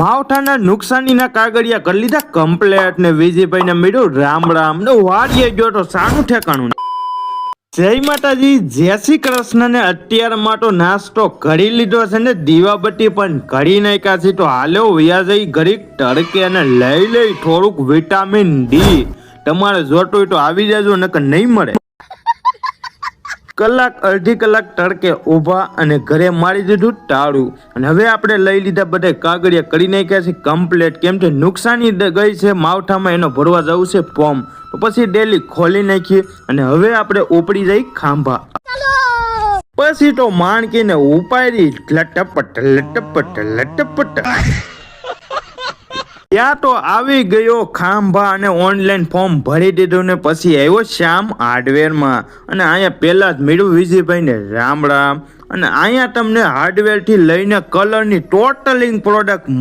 માવઠાના નુકસાનીના કાગળિયા કરી લીધા કમ્પ્લેટ ને વિજયભાઈ ને મળ્યું રામ રામ ને વાડીએ ગયો તો સારું ઠેકાણું જય માતાજી, જય શ્રી કૃષ્ણ ને અત્યારમાં તો નાસ્તો કરી લીધો છે ને દીવાબત્તી પણ કરી નાખ્યા છે. તો હાલો વ્યાજય ઘડીક તડકે અને લઈ લઈ થોડુંક વિટામિન ડી. તમારે જોતું હોય તો આવી જજો, નકર નહીં મળે. કલાક, અડધી કલાક તડકે ઊભા અને ઘરે મારી દીધું ટાળું. અને હવે આપણે લઈ લીધા બધા કાગળિયા. કરી નાખ્યા છે કમ્પ્લેટ કેમ કે નુકસાની ગઈ છે, માવઠામાં એનો ભરવા જવું છે ફોર્મ તો પછી ડેલી ખોલી નાખીએ અને હવે આપણે ઉપડી જઈ ખાંભા. પછી તો માણકીને ઉપાડી. લટપટ લટપટ લટપટ. ત્યાં તો આવી ગયો ખાંભા અને ઓનલાઈન ફોર્મ ભરી દીધું ને પછી આવ્યો શ્યામ હાર્ડવેરમાં અને અહીંયા પહેલા જ મેળવ્યું વિજયભાઈને રામ રામ. અને અહીંયા તમને હાર્ડવેરથી લઈને કલરની ટોટલિંગ પ્રોડક્ટ